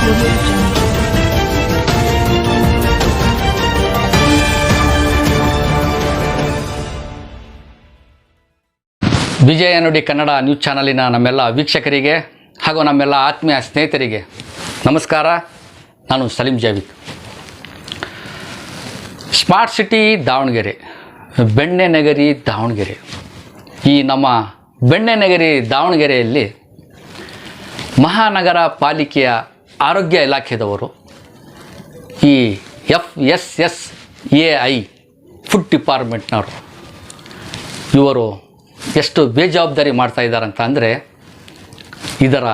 ವಿಜಯ Nudi Kannada news ಚಾನಲಿನ ನಮ್ಮೆಲ್ಲ ವೀಕ್ಷಕರಿಗೆ ಹಾಗೂ ನಮ್ಮೆಲ್ಲ ಆತ್ಮೀಯ ಸ್ನೇಹಿತರಿಗೆ ನಮಸ್ಕಾರ. ನಾನು ಸಲೀಂ ಜಾವಿದ್. ಸ್ಮಾರ್ಟ್ ಸಿಟಿ ದಾವಣಗೆರೆ, ಬೆಣ್ಣೆ ನಗರಿ ದಾವಣಗೆರೆ. ಈ ನಮ್ಮ ಬೆಣ್ಣೆ ನಗರಿ ದಾವಣಗೆರೆಯಲ್ಲಿ ಮಹಾನಗರ ಪಾಲಿಕೆಯ ಆರೋಗ್ಯ ಇಲಾಖೆದವರು ಈ F S S A I food ಡಿಪಾರ್ಟ್ಮೆಂಟ್ನವರು ಇವರು ಎಷ್ಟು ಬೇಜವಾಬ್ದಾರಿ ಮಾಡ್ತಾ ಇದ್ದಾರೆ ಅಂತ ಅಂದರೆ ಇದರ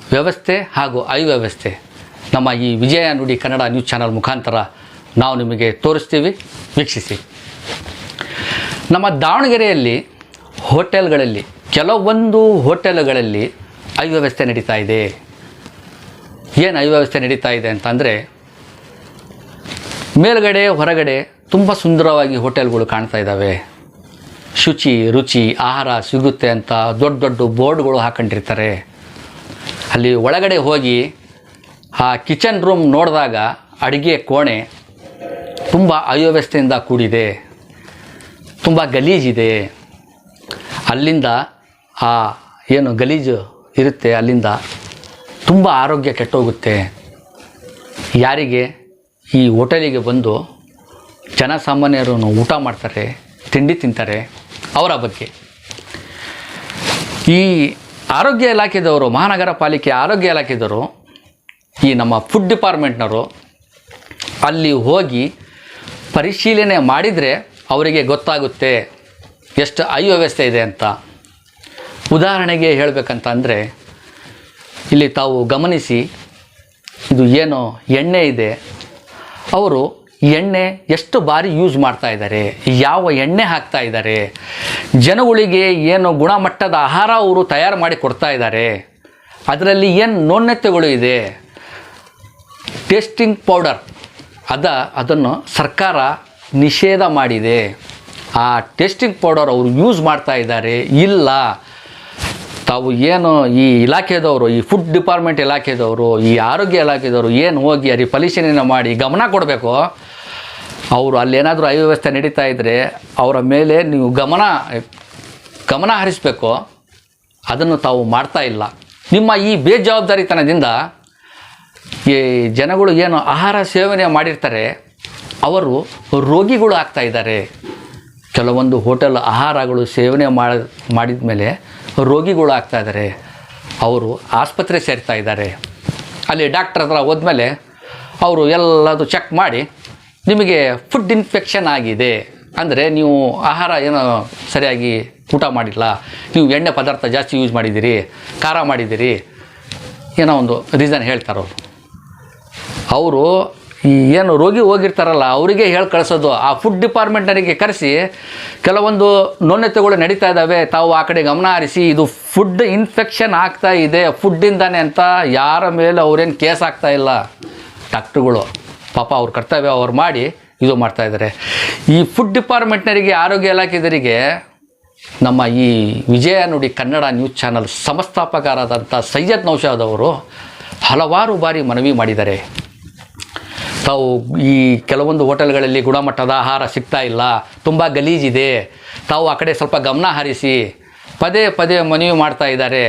ವ್ಯವಸ್ಥೆ ಹಾಗೂ ಅವ್ಯವಸ್ಥೆ ನಮ್ಮ ಈ ವಿಜಯ ನುಡಿ ಕನ್ನಡ ನ್ಯೂಸ್ ಚಾನಲ್ ಮುಖಾಂತರ ನಾವು ನಿಮಗೆ ತೋರಿಸ್ತೀವಿ, ವೀಕ್ಷಿಸಿ. ನಮ್ಮ ದಾವಣಗೆರೆಯಲ್ಲಿ ಹೋಟೆಲ್ಗಳಲ್ಲಿ, ಕೆಲವೊಂದು ಹೋಟೆಲ್ಗಳಲ್ಲಿ ಅವ್ಯವಸ್ಥೆ ನಡೀತಾ ಇದೆ. ಏನು ಅವ್ಯವಸ್ಥೆ ನಡೀತಾ ಇದೆ ಅಂತಂದರೆ ಮೇಲ್ಗಡೆ, ಹೊರಗಡೆ ತುಂಬ ಸುಂದರವಾಗಿ ಹೋಟೆಲ್ಗಳು ಕಾಣ್ತಾ ಇದ್ದಾವೆ ಶುಚಿ, ರುಚಿ, ಆಹಾರ ಸಿಗುತ್ತೆ ಅಂತ ದೊಡ್ಡ ದೊಡ್ಡ ಬೋರ್ಡ್ಗಳು ಹಾಕೊಂಡಿರ್ತಾರೆ. ಅಲ್ಲಿ ಒಳಗಡೆ ಹೋಗಿ ಆ ಕಿಚನ್ ರೂಮ್ ನೋಡಿದಾಗ ಅಡುಗೆ ಕೋಣೆ ತುಂಬ ಅವ್ಯವಸ್ಥೆಯಿಂದ ಕೂಡಿದೆ. ತುಂಬ ಗಲೀಜಿದೆ ಅಲ್ಲಿಂದ ಆ ಏನು ಗಲೀಜು ಇರುತ್ತೆ ಅಲ್ಲಿಂದ ತುಂಬ ಆರೋಗ್ಯ ಕೆಟ್ಟೋಗುತ್ತೆ. ಯಾರಿಗೆ? ಈ ಹೋಟೆಲಿಗೆ ಬಂದು ಜನಸಾಮಾನ್ಯರು ಊಟ ಮಾಡ್ತಾರೆ, ತಿಂಡಿ ತಿಂತಾರೆ ಅವರ ಬಗ್ಗೆ. ಈ ಆರೋಗ್ಯ ಇಲಾಖೆದವರು, ಮಹಾನಗರ ಪಾಲಿಕೆ ಆರೋಗ್ಯ ಇಲಾಖೆದವರು, ಈ ನಮ್ಮ ಫುಡ್ ಡಿಪಾರ್ಟ್ಮೆಂಟ್ನವರು ಅಲ್ಲಿ ಹೋಗಿ ಪರಿಶೀಲನೆ ಮಾಡಿದರೆ ಅವರಿಗೆ ಗೊತ್ತಾಗುತ್ತೆ ಎಷ್ಟು ಅವ್ಯವಸ್ಥೆ ಇದೆ ಅಂತ. ಉದಾಹರಣೆಗೆ ಹೇಳಬೇಕಂತ ಅಂದರೆ ಇಲ್ಲಿ ತಾವು ಗಮನಿಸಿ, ಇದು ಏನು ಎಣ್ಣೆ ಇದೆ. ಅವರು ಎಣ್ಣೆ ಎಷ್ಟು ಬಾರಿ ಯೂಸ್ ಮಾಡ್ತಾ ಇದ್ದಾರೆ, ಯಾವ ಎಣ್ಣೆ ಹಾಕ್ತಾ ಇದ್ದಾರೆ, ಜನಗಳಿಗೆ ಏನು ಗುಣಮಟ್ಟದ ಆಹಾರ ಅವರು ತಯಾರು ಮಾಡಿ ಕೊಡ್ತಾ ಇದ್ದಾರೆ, ಅದರಲ್ಲಿ ಏನು ನೋನ್ಯತೆಗಳು ಇದೆ, ಟೇಸ್ಟಿಂಗ್ ಪೌಡರ್, ಅದ ಅದನ್ನು ಸರ್ಕಾರ ನಿಷೇಧ ಮಾಡಿದೆ. ಆ ಟೇಸ್ಟಿಂಗ್ ಪೌಡರ್ ಅವರು ಯೂಸ್ ಮಾಡ್ತಾ ಇದ್ದಾರೆ, ಇಲ್ಲ. ತಾವು ಏನು ಈ ಇಲಾಖೆದವರು, ಈ ಫುಡ್ ಡಿಪಾರ್ಟ್ಮೆಂಟ್ ಇಲಾಖೆದವರು, ಈ ಆರೋಗ್ಯ ಇಲಾಖೆದವರು ಏನು ಹೋಗಿ ಅಲ್ಲಿ ಪರಿಶೀಲನೆ ಮಾಡಿ ಗಮನ ಕೊಡಬೇಕು? ಅವರು ಅಲ್ಲೇನಾದರೂ ಅವ್ಯವಸ್ಥೆ ನಡೀತಾ ಇದ್ದರೆ ಅವರ ಮೇಲೆ ನೀವು ಗಮನ ಗಮನ ಹರಿಸಬೇಕು. ಅದನ್ನು ತಾವು ಮಾಡ್ತಾ ಇಲ್ಲ. ನಿಮ್ಮ ಈ ಬೇಜವಾಬ್ದಾರಿತನದಿಂದ ಈ ಜನಗಳು ಏನು ಆಹಾರ ಸೇವನೆ ಮಾಡಿರ್ತಾರೆ, ಅವರು ರೋಗಿಗಳು ಆಗ್ತಾ ಇದ್ದಾರೆ. ಕೆಲವೊಂದು ಹೋಟೆಲ್ ಆಹಾರಗಳು ಸೇವನೆ ಮಾಡಿ ಮಾಡಿದ ಮೇಲೆ ರೋಗಿಗಳು ಆಗ್ತಾ ಇದ್ದಾರೆ. ಅವರು ಆಸ್ಪತ್ರೆ ಸೇರ್ತಾ ಇದ್ದಾರೆ. ಅಲ್ಲಿ ಡಾಕ್ಟ್ರ್ ಹತ್ರ ಹೋದ್ಮೇಲೆ ಅವರು ಎಲ್ಲದು ಚೆಕ್ ಮಾಡಿ ನಿಮಗೆ ಫುಡ್ ಇನ್ಫೆಕ್ಷನ್ ಆಗಿದೆ. ಅಂದರೆ ನೀವು ಆಹಾರ ಏನೋ ಸರಿಯಾಗಿ ಊಟ ಮಾಡಿಲ್ಲ. ನೀವು ಎಣ್ಣೆ ಪದಾರ್ಥ ಜಾಸ್ತಿ ಯೂಸ್ ಮಾಡಿದ್ದೀರಿ, ಖಾರ ಮಾಡಿದ್ದೀರಿ. ಏನೋ ಒಂದು ರೀಸನ್ ಹೇಳ್ತಾರೆ ಅವರು. ಅವರು ಈ ಏನು ರೋಗಿ ಹೋಗಿರ್ತಾರಲ್ಲ, ಅವರಿಗೆ ಹೇಳಿ ಕಳಿಸೋದು. ಆ ಫುಡ್ ಡಿಪಾರ್ಟ್ಮೆಂಟ್ನವರಿಗೆ ಕರೆಸಿ, ಕೆಲವೊಂದು ನ್ಯೂನತೆಗಳು ನಡೀತಾ ಇದ್ದಾವೆ. ತಾವು ಆ ಕಡೆ ಗಮನ ಹರಿಸಿ, ಇದು ಫುಡ್ ಇನ್ಫೆಕ್ಷನ್ ಆಗ್ತಾ ಇದೆ ಫುಡ್ಡಿಂದಾನೆ ಅಂತ ಯಾರ ಮೇಲೆ ಅವ್ರೇನು ಕೇಸ್ ಆಗ್ತಾ ಇಲ್ಲ. ಡಾಕ್ಟ್ರುಗಳು, ಪಾಪ ಅವ್ರ ಕರ್ತವ್ಯ ಅವ್ರು ಮಾಡಿ ಇದು ಮಾಡ್ತಾ ಇದ್ದಾರೆ ಈ ಫುಡ್ ಡಿಪಾರ್ಟ್ಮೆಂಟ್ನವರಿಗೆ ಆರೋಗ್ಯ ಇಲಾಖೆದರಿಗೆ ನಮ್ಮ ಈ ವಿಜಯ ನುಡಿ ಕನ್ನಡ ನ್ಯೂಸ್ ಚಾನಲ್ ಸಂಸ್ಥಾಪಕರಾದಂಥ ಸೈಯದ್ ನೌಷಾದ್ ಅವರು ಹಲವಾರು ಬಾರಿ ಮನವಿ ಮಾಡಿದ್ದಾರೆ. ತಾವು ಈ ಕೆಲವೊಂದು ಹೋಟೆಲ್ಗಳಲ್ಲಿ ಗುಣಮಟ್ಟದ ಆಹಾರ ಸಿಗ್ತಾ ಇಲ್ಲ, ತುಂಬ ಗಲೀಜಿದೆ. ತಾವು ಆ ಕಡೆ ಸ್ವಲ್ಪ ಗಮನ ಹರಿಸಿ, ಪದೇ ಪದೇ ಮನವಿ ಮಾಡ್ತಾ ಇದ್ದಾರೆ.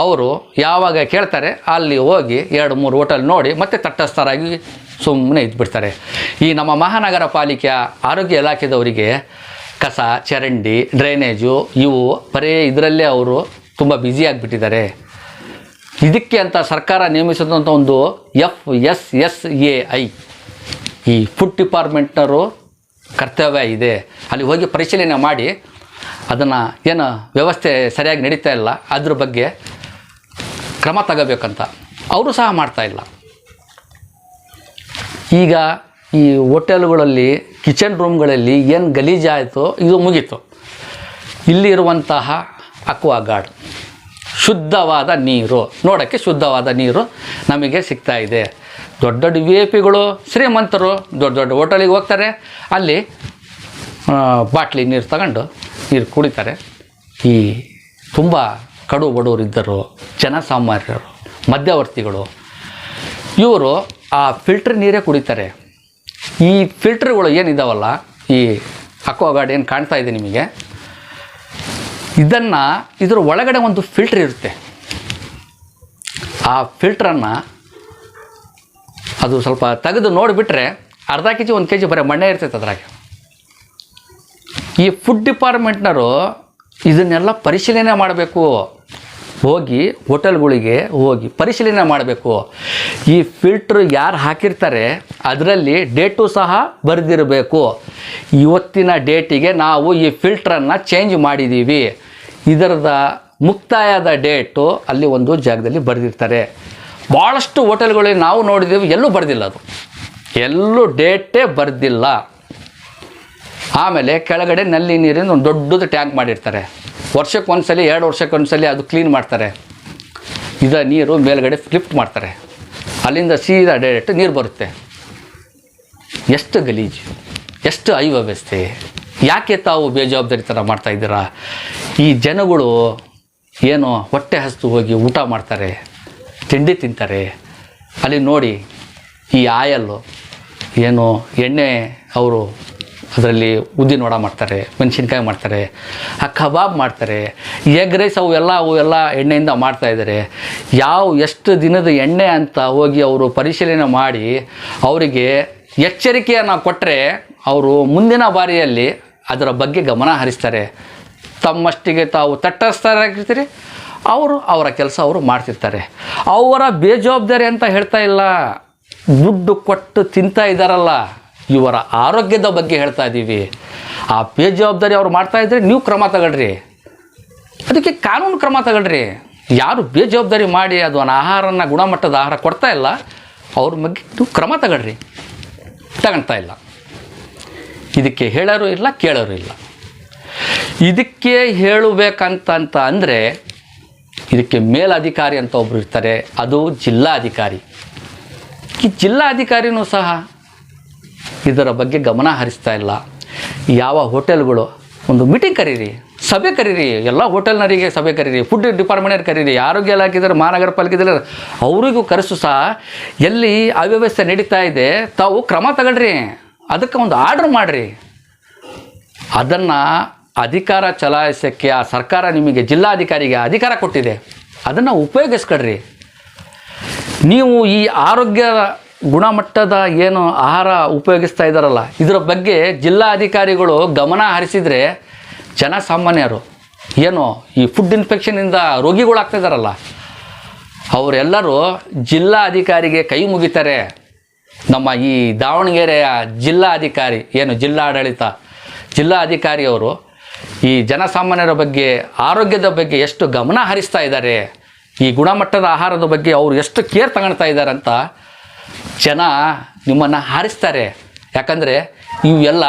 ಅವರು ಯಾವಾಗ ಕೇಳ್ತಾರೆ ಅಲ್ಲಿ ಹೋಗಿ ಎರಡು ಮೂರು ಹೋಟೆಲ್ ನೋಡಿ ಮತ್ತೆ ತಟಸ್ಥರಾಗಿ ಸುಮ್ಮನೆ ಇದ್ಬಿಡ್ತಾರೆ. ಈ ನಮ್ಮ ಮಹಾನಗರ ಪಾಲಿಕೆಯ ಆರೋಗ್ಯ ಇಲಾಖೆದವರಿಗೆ ಕಸ, ಚರಂಡಿ, ಡ್ರೈನೇಜು ಇವು ಬರೀ ಇದರಲ್ಲೇ ಅವರು ತುಂಬ ಬ್ಯುಸಿಯಾಗಿಬಿಟ್ಟಿದ್ದಾರೆ ಇದಕ್ಕೆ ಅಂತ ಸರ್ಕಾರ ನೇಮಿಸಿದಂಥ ಒಂದು F S S A I ಈ ಫುಡ್ ಡಿಪಾರ್ಟ್ಮೆಂಟ್ನವರು ಕರ್ತವ್ಯ ಇದೆ. ಅಲ್ಲಿ ಹೋಗಿ ಪರಿಶೀಲನೆ ಮಾಡಿ ಅದನ್ನು ಏನು ವ್ಯವಸ್ಥೆ ಸರಿಯಾಗಿ ನಡೀತಾ ಇಲ್ಲ, ಅದ್ರ ಬಗ್ಗೆ ಕ್ರಮ ತಗೋಬೇಕಂತ. ಅವರು ಸಹ ಮಾಡ್ತಾಯಿಲ್ಲ ಈಗ ಈ ಹೋಟೆಲ್ಗಳಲ್ಲಿ, ಕಿಚನ್ ರೂಮ್ಗಳಲ್ಲಿ ಏನು ಗಲೀಜಾಯಿತು ಇದು ಮುಗೀತು. ಇಲ್ಲಿರುವಂತಹ ಅಕ್ವಾ ಗಾರ್ಡ್, ಶುದ್ಧವಾದ ನೀರು. ನೋಡೋಕ್ಕೆ ಶುದ್ಧವಾದ ನೀರು ನಮಗೆ ಸಿಗ್ತಾ ಇದೆ. ದೊಡ್ಡ ದೊಡ್ಡ ವಿ ಐ ಪಿಗಳು ಶ್ರೀಮಂತರು, ದೊಡ್ಡ ದೊಡ್ಡ ಹೋಟೆಲಿಗೆ ಹೋಗ್ತಾರೆ. ಅಲ್ಲಿ ಬಾಟ್ಲಿ ನೀರು ತಗೊಂಡು ನೀರು ಕುಡಿತಾರೆ. ಈ ತುಂಬ ಕಡು ಬಡವರಿದ್ದರು, ಜನಸಾಮಾನ್ಯರು, ಮಧ್ಯವರ್ತಿಗಳು. ಇವರು ಆ ಫಿಲ್ಟ್ರ್ ನೀರೇ ಕುಡಿತಾರೆ. ಈ ಫಿಲ್ಟ್ರ್ಗಳು ಏನಿದಾವಲ್ಲ, ಈ ಅಕ್ವಾಗಾರ್ಡ್ ಏನು ಕಾಣ್ತಾ ಇದೆ ನಿಮಗೆ? ಇದನ್ನು ಇದರ ಒಳಗಡೆ ಒಂದು ಫಿಲ್ಟ್ರ್ ಇರುತ್ತೆ. ಆ ಫಿಲ್ಟ್ರನ್ನು ಅದು ಸ್ವಲ್ಪ ತೆಗೆದು ನೋಡಿಬಿಟ್ರೆ ಅರ್ಧ ಕೆ ಜಿ ಒಂದು ಕೆ ಜಿ ಬರೀ ಮಣ್ಣೆ ಇರ್ತೈತೆ ಅದ್ರಾಗೆ. ಈ ಫುಡ್ ಡಿಪಾರ್ಟ್ಮೆಂಟ್ನವರು ಇದನ್ನೆಲ್ಲ ಪರಿಶೀಲನೆ ಮಾಡಬೇಕು. ಹೋಗಿ ಹೋಟೆಲ್ಗಳಿಗೆ ಹೋಗಿ ಪರಿಶೀಲನೆ ಮಾಡಬೇಕು. ಈ ಫಿಲ್ಟ್ರ್ ಯಾರು ಹಾಕಿರ್ತಾರೆ ಅದರಲ್ಲಿ ಡೇಟು ಸಹ ಬರೆದಿರಬೇಕು. ಇವತ್ತಿನ ಡೇಟಿಗೆ ನಾವು ಈ ಫಿಲ್ಟ್ರನ್ನು ಚೇಂಜ್ ಮಾಡಿದ್ದೀವಿ ಇದರದ ಮುಕ್ತಾಯದ ಡೇಟು ಅಲ್ಲಿ ಒಂದು ಜಾಗದಲ್ಲಿ ಬರೆದಿರ್ತಾರೆ. ಭಾಳಷ್ಟು ಹೋಟೆಲ್ಗಳಲ್ಲಿ ನಾವು ನೋಡಿದ್ದೀವಿ ಎಲ್ಲೂ ಬರೆದಿಲ್ಲ ಅದು. ಎಲ್ಲೂ ಡೇಟೇ ಬರೆದಿಲ್ಲ. ಆಮೇಲೆ ಕೆಳಗಡೆ ನಲ್ಲಿ ನೀರಿನ ಒಂದು ದೊಡ್ಡದು ಟ್ಯಾಂಕ್ ಮಾಡಿರ್ತಾರೆ. ವರ್ಷಕ್ಕೆ ಒಂದ್ಸಲಿ, ಎರಡು ವರ್ಷಕ್ಕೆ ಒಂದ್ಸಲಿ ಅದು ಕ್ಲೀನ್ ಮಾಡ್ತಾರೆ. ಇದ ನೀರು ಮೇಲ್ಗಡೆ ಲಿಫ್ಟ್ ಮಾಡ್ತಾರೆ. ಅಲ್ಲಿಂದ ಸೀದಾ ಡೈರೆಕ್ಟ್ ನೀರು ಬರುತ್ತೆ. ಎಷ್ಟು ಗಲೀಜು, ಎಷ್ಟು ಅವ್ಯವಸ್ಥೆ ಯಾಕೆ ತಾವು ಬೇಜವಾಬ್ದಾರಿ ಥರ ಮಾಡ್ತಾಯಿದ್ದೀರಾ ಈ ಜನಗಳು ಏನು ಹೊಟ್ಟೆ ಹಸ್ತು ಹೋಗಿ ಊಟ ಮಾಡ್ತಾರೆ. ತಿಂಡಿ ತಿಂತಾರೆ. ಅಲ್ಲಿ ನೋಡಿ ಈ ಆಯಲ್ಲು ಏನು ಎಣ್ಣೆ ಅವರು ಅದರಲ್ಲಿ ಉದ್ದಿನ ವಡ ಮಾಡ್ತಾರೆ, ಮೆಣಸಿನ್ಕಾಯಿ ಮಾಡ್ತಾರೆ, ಆ ಕಬಾಬ್ ಮಾಡ್ತಾರೆ, ಎಗ್ ರೈಸ್ ಅವು ಎಲ್ಲ ಅವು ಎಲ್ಲ ಎಣ್ಣೆಯಿಂದ ಮಾಡ್ತಾಯಿದ್ದಾರೆ ಯಾವ ಎಷ್ಟು ದಿನದ ಎಣ್ಣೆ ಅಂತ ಹೋಗಿ ಅವರು ಪರಿಶೀಲನೆ ಮಾಡಿ ಅವರಿಗೆ ಎಚ್ಚರಿಕೆಯನ್ನು ಕೊಟ್ಟರೆ ಅವರು ಮುಂದಿನ ಬಾರಿಯಲ್ಲಿ ಅದರ ಬಗ್ಗೆ ಗಮನ ಹರಿಸ್ತಾರೆ. ತಮ್ಮಷ್ಟಿಗೆ ತಾವು ತಟ್ಟಸ್ಥರಾಗಿರ್ತೀರಿ ಅವರು ಅವರ ಕೆಲಸ ಅವರು ಮಾಡ್ತಿರ್ತಾರೆ. ಅವರ ಬೇಜವಾಬ್ದಾರಿ ಅಂತ ಹೇಳ್ತಾ ಇಲ್ಲ. ದುಡ್ಡು ಕೊಟ್ಟು ತಿಂತಾ ಇದ್ದಾರಲ್ಲ ಇವರ ಆರೋಗ್ಯದ ಬಗ್ಗೆ ಹೇಳ್ತಾ ಇದ್ದೀವಿ ಆ ಬೇಜವಾಬ್ದಾರಿ ಅವ್ರು ಮಾಡ್ತಾ ಇದ್ರೆ ನೀವು ಕ್ರಮ ತಗೊಳ್ರಿ. ಅದಕ್ಕೆ ಕಾನೂನು ಕ್ರಮ ತಗೊಳ್ರಿ. ಯಾರು ಬೇಜವಾಬ್ದಾರಿ ಮಾಡಿ ಅದು ಆಹಾರನ ಗುಣಮಟ್ಟದ ಆಹಾರ ಕೊಡ್ತಾ ಇಲ್ಲ, ಅವ್ರ ಬಗ್ಗೆ ನೀವು ಕ್ರಮ ತಗೊಳ್ರಿ. ತಗೊಳ್ತಾ ಇಲ್ಲ. ಇದಕ್ಕೆ ಹೇಳೋರು ಇಲ್ಲ, ಕೇಳೋರು ಇಲ್ಲ. ಇದಕ್ಕೆ ಹೇಳಬೇಕಂತಂತ ಅಂದರೆ ಇದಕ್ಕೆ ಮೇಲಧಿಕಾರಿ ಅಂತ ಒಬ್ಬರು ಇರ್ತಾರೆ. ಅದು ಜಿಲ್ಲಾಧಿಕಾರಿ ಈ ಜಿಲ್ಲಾಧಿಕಾರಿನೂ ಸಹ ಇದರ ಬಗ್ಗೆ ಗಮನ ಹರಿಸ್ತಾ ಇಲ್ಲ. ಯಾವ ಹೋಟೆಲ್ಗಳು, ಒಂದು ಮೀಟಿಂಗ್ ಕರೀರಿ, ಸಭೆ ಕರೀರಿ, ಎಲ್ಲ ಹೋಟೆಲ್ನವರಿಗೆ ಸಭೆ ಕರೀರಿ, ಫುಡ್ ಡಿಪಾರ್ಟ್ಮೆಂಟ್ ಕರೀರಿ, ಆರೋಗ್ಯ ಇಲಾಖೆ ಇದ್ದಾರೆ ಮಹಾನಗರ ಪಾಲಿಕೆ ಇದ್ದಾರೆ ಅವರಿಗೂ ಕರೆಸು ಸಹ, ಎಲ್ಲಿ ಅವ್ಯವಸ್ಥೆ ನಡೀತಾ ಇದೆ, ತಾವು ಕ್ರಮ ತಗೊಳ್ರಿ, ಅದಕ್ಕೆ ಒಂದು ಆರ್ಡ್ರ್ ಮಾಡಿರಿ. ಅದನ್ನು ಅಧಿಕಾರ ಚಲಾಯಿಸೋಕ್ಕೆ ಆ ಸರ್ಕಾರ ನಿಮಗೆ ಜಿಲ್ಲಾಧಿಕಾರಿಗೆ ಅಧಿಕಾರ ಕೊಟ್ಟಿದೆ. ಅದನ್ನು ಉಪಯೋಗಿಸ್ಕೊಳ್ರಿ ನೀವು ಈ ಆರೋಗ್ಯ ಗುಣಮಟ್ಟದ ಏನು ಆಹಾರ ಉಪಯೋಗಿಸ್ತಾ ಇದ್ದಾರಲ್ಲ, ಇದರ ಬಗ್ಗೆ ಜಿಲ್ಲಾಧಿಕಾರಿಗಳು ಗಮನ ಹರಿಸಿದರೆ ಜನಸಾಮಾನ್ಯರು ಏನು ಈ ಫುಡ್ ಇನ್ಫೆಕ್ಷನಿಂದ ರೋಗಿಗಳಾಗ್ತಾ ಇದ್ದಾರಲ್ಲ, ಅವರೆಲ್ಲರೂ ಜಿಲ್ಲಾ ಅಧಿಕಾರಿಗೆ ಕೈ ಮುಗಿತಾರೆ. ನಮ್ಮ ಈ ದಾವಣಗೆರೆಯ ಜಿಲ್ಲಾಧಿಕಾರಿ, ಏನು ಜಿಲ್ಲಾಡಳಿತ, ಜಿಲ್ಲಾಧಿಕಾರಿಯವರು ಈ ಜನಸಾಮಾನ್ಯರ ಬಗ್ಗೆ, ಆರೋಗ್ಯದ ಬಗ್ಗೆ ಎಷ್ಟು ಗಮನ ಹರಿಸ್ತಾ ಇದ್ದಾರೆ, ಈ ಗುಣಮಟ್ಟದ ಆಹಾರದ ಬಗ್ಗೆ ಅವರು ಎಷ್ಟು ಕೇರ್ ತಗೊಳ್ತಾ ಇದ್ದಾರೆ ಅಂತ ಜನ ನಿಮ್ಮನ್ನು ಹಾರಿಸ್ತಾರೆ. ಯಾಕಂದರೆ ಇವೆಲ್ಲ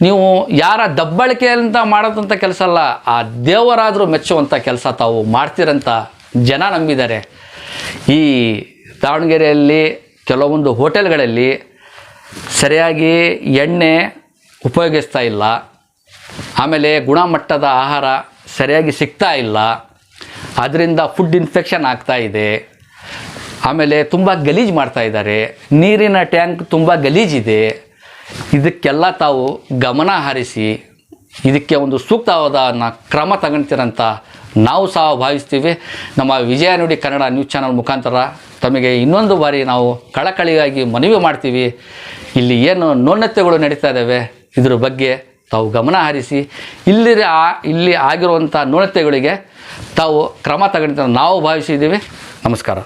ನೀವು ಯಾರ ದಬ್ಬಳಿಕೆಯಿಂದ ಮಾಡೋದಂಥ ಕೆಲಸ ಅಲ್ಲ, ಆ ದೇವರಾದರೂ ಮೆಚ್ಚುವಂಥ ಕೆಲಸ ತಾವು ಮಾಡ್ತೀರಂತ ಜನ ನಂಬಿದ್ದಾರೆ. ಈ ದಾವಣಗೆರೆಯಲ್ಲಿ ಕೆಲವೊಂದು ಹೋಟೆಲ್ಗಳಲ್ಲಿ ಸರಿಯಾಗಿ ಎಣ್ಣೆ ಉಪಯೋಗಿಸ್ತಾ ಇಲ್ಲ. ಆಮೇಲೆ ಗುಣಮಟ್ಟದ ಆಹಾರ ಸರಿಯಾಗಿ ಸಿಗ್ತಾ ಇಲ್ಲ. ಅದರಿಂದ ಫುಡ್ ಇನ್ಫೆಕ್ಷನ್ ಆಗ್ತಾ ಇದೆ. ಆಮೇಲೆ ತುಂಬ ಗಲೀಜು ಮಾಡ್ತಾ ಇದ್ದಾರೆ. ನೀರಿನ ಟ್ಯಾಂಕ್ ತುಂಬ ಗಲೀಜಿದೆ. ಇದಕ್ಕೆಲ್ಲ ತಾವು ಗಮನ ಹರಿಸಿ, ಇದಕ್ಕೆ ಒಂದು ಸೂಕ್ತವಾದ ಕ್ರಮ ತಗೊಳ್ತೀರಂತ ನಾವು ಸಹ ಭಾವಿಸ್ತೀವಿ. ನಮ್ಮ ವಿಜಯ ನುಡಿ ಕನ್ನಡ ನ್ಯೂಸ್ ಚಾನಲ್ ಮುಖಾಂತರ ತಮಗೆ ಇನ್ನೊಂದು ಬಾರಿ ನಾವು ಕಳಕಳಿಯಾಗಿ ಮನವಿ ಮಾಡ್ತೀವಿ. ಇಲ್ಲಿ ಏನು ನ್ಯೂನತೆಗಳು ನಡೀತಾ ಇದ್ದಾವೆ, ಇದ್ರ ಬಗ್ಗೆ ತಾವು ಗಮನ ಹರಿಸಿ ಇಲ್ಲಿ ಇಲ್ಲಿ ಆಗಿರುವಂಥ ನ್ಯೂನತೆಗಳಿಗೆ ತಾವು ಕ್ರಮ ತಗೊಂಡಿದ್ದ ನಾವು ಭಾವಿಸಿದ್ದೀವಿ. ನಮಸ್ಕಾರ.